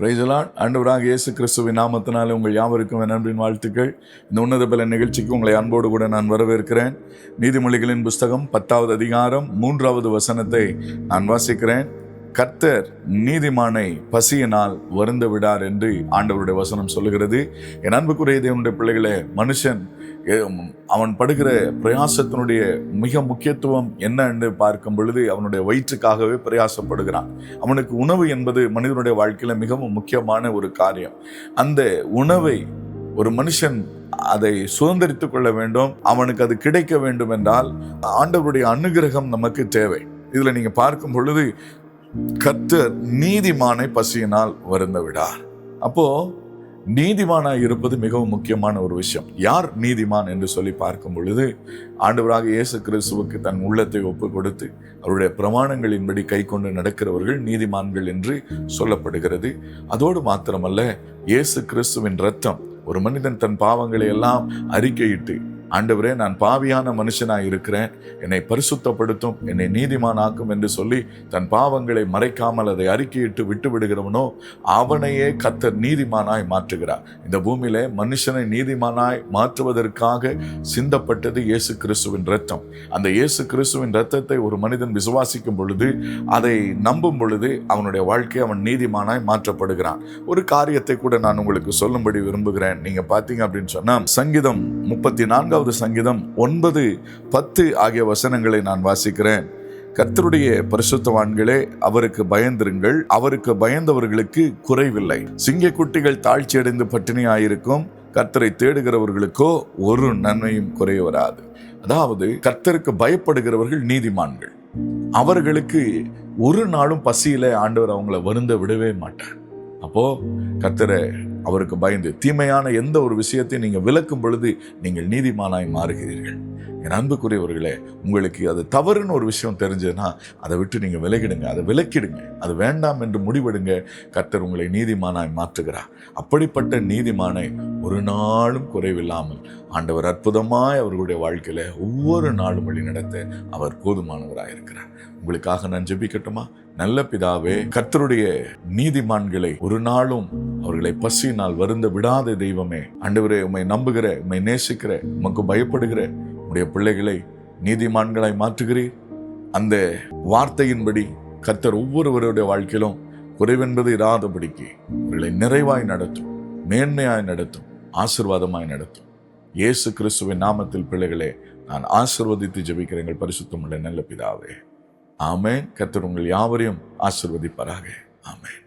பிரைசலான் ஆண்டவராக இயேசு கிறிஸ்துவின் நாமத்தினாலே உங்கள் யாவருக்கும் என் அன்பின் வாழ்த்துக்கள். இந்த உன்னத பல நிகழ்ச்சிக்கு உங்களை அன்போடு கூட நான் வரவேற்கிறேன். நீதிமொழிகளின் புஸ்தகம் பத்தாவது அதிகாரம் மூன்றாவது வசனத்தை நான் வாசிக்கிறேன். கர்த்தர் நீதிமானை பசியினால் வருந்த விடார் என்று ஆண்டவருடைய வசனம் சொல்லுகிறது. என் அன்புக்குரிய தேவனுடைய பிள்ளைகளே மனுஷன் அவன் படுகிற பிரயாசத்தினுடைய மிக முக்கியத்துவம் என்ன என்று பார்க்கும் பொழுது அவனுடைய வயிற்றுக்காகவே பிரயாசப்படுகிறான். அவனுக்கு உணவு என்பது மனிதனுடைய வாழ்க்கையில் மிகவும் முக்கியமான ஒரு காரியம். அந்த உணவை ஒரு மனுஷன் அதை சுதந்திரித்துக் கொள்ள வேண்டும். அவனுக்கு அது கிடைக்க வேண்டும் என்றால் ஆண்டவருடைய அனுகிரகம் நமக்கு தேவை. இதில் நீங்க பார்க்கும் பொழுது கர்த்தர் நீதிமானை பசியினால் வருந்த விடார் அப்போது நீதிமானாக இருப்பது மிகவும் முக்கியமான ஒரு விஷயம். யார் நீதிமான் என்று சொல்லி பார்க்கும் பொழுது ஆண்டவராக இயேசு கிறிஸ்துவுக்கு தன் உள்ளத்தை ஒப்பு கொடுத்து அவருடைய பிரமாணங்களின்படி கை கொண்டு நடக்கிறவர்கள் நீதிமான்கள் என்று சொல்லப்படுகிறது. அதோடு மாத்திரமல்ல இயேசு கிறிஸ்துவின் ரத்தம் ஒரு மனிதன் தன் பாவங்களை எல்லாம் அறிக்கையிட்டு ஆண்டவரே நான் பாவியான மனுஷனாக இருக்கிறேன். என்னை பரிசுத்தப்படுத்தும் என்னை நீதிமானாக்கும் என்று சொல்லி தன் பாவங்களை மறைக்காமல் அதை அறிக்கையிட்டு விட்டு விடுகிறவனோ அவனையே கத்தர் நீதிமானாய் மாற்றுகிறார். இந்த பூமியிலே மனுஷனை நீதிமானாய் மாற்றுவதற்காக சிந்தப்பட்டது இயேசு கிறிஸ்துவின் ரத்தம் அந்த இயேசு கிறிஸ்துவின் ரத்தத்தை ஒரு மனிதன் விசுவாசிக்கும் பொழுது அதை நம்பும் பொழுது அவனுடைய வாழ்க்கை அவன் நீதிமானாய் மாற்றப்படுகிறான். ஒரு காரியத்தை கூட நான் உங்களுக்கு சொல்லும்படி விரும்புகிறேன். நீங்க பார்த்தீங்க அப்படின்னு சொன்னா சங்கீதம் முப்பத்தி நான்கு இரண்டாவது சங்கீதம் ஒன்பது பத்து ஆகிய வசனங்களை நான் வாசிக்கிறேன். கர்த்தருடைய பரிசுத்தவான்களே அவருக்கு பயந்திருங்கள். அவருக்கு பயந்தவர்களுக்கு குறைவில்லை. சிங்கக்குட்டிகள் தாழ்ச்சி அடைந்து பட்டினியாயிருக்கும். கர்த்தரை தேடுகிறவர்களுக்கோ ஒரு நன்மையும் குறைய வராது. அதாவது கர்த்தருக்கு பயப்படுகிறவர்கள் நீதிமான்கள். அவர்களுக்கு ஒரு நாளும் பசியில ஆண்டவர் அவங்கள வருந்த விடவே மாட்டார். அப்போ கர்த்தரை அவருக்கு பயந்து தீமையான எந்த ஒரு விஷயத்தையும் நீங்கள் விளக்கும் பொழுது நீங்கள் நீதிமானாய் மாறுகிறீர்கள். என் அன்புக்குரியவர்களே உங்களுக்கு அது தவறுன்னு ஒரு விஷயம் தெரிஞ்சதுன்னா அதை விட்டு நீங்க விலகிடுங்க. அதை விலக்கிடுங்க. அது வேண்டாம் என்று முடிவெடுங்க. கர்த்தர் உங்களை நீதிமானாய் மாற்றுகிறார். அப்படிப்பட்ட நீதிமானை ஒரு நாளும் குறைவில்லாமல் ஆண்டவர் அற்புதமாய் அவர்களுடைய வாழ்க்கையில ஒவ்வொரு நாளும் வழி நடத்த அவர் போதுமானவராக இருக்கிறார். உங்களுக்காக நான் ஜெபிக்கட்டுமா? நல்ல பிதாவே கர்த்தருடைய நீதிமான்களை ஒரு நாளும் அவர்களை பசியினால் வருந்த விடாத தெய்வமே ஆண்டவரே உண்மை நம்புகிற உம்மை நேசிக்கிற உமக்கு பயப்படுகிற உடைய பிள்ளைகளை நீதிமான்களாய் மாற்றுகிறீர். அந்த வார்த்தையின்படி கர்த்தர் ஒவ்வொருவருடைய வாழ்க்கையிலும் குறைவென்பது இராதபடிக்கு உங்களை நிறைவாய் நடத்தும் மேன்மையாய் நடத்தும் ஆசிர்வாதமாய் நடத்தும். இயேசு கிறிஸ்துவின் நாமத்தில் பிள்ளைகளே நான் ஆசிர்வதித்து ஜெபிக்கிற எங்கள் பரிசுத்தமுள்ள நல்ல பிதாவே. ஆமே கர்த்தர் உங்கள் யாவரையும் ஆசிர்வதிப்பாராக. ஆமேன்.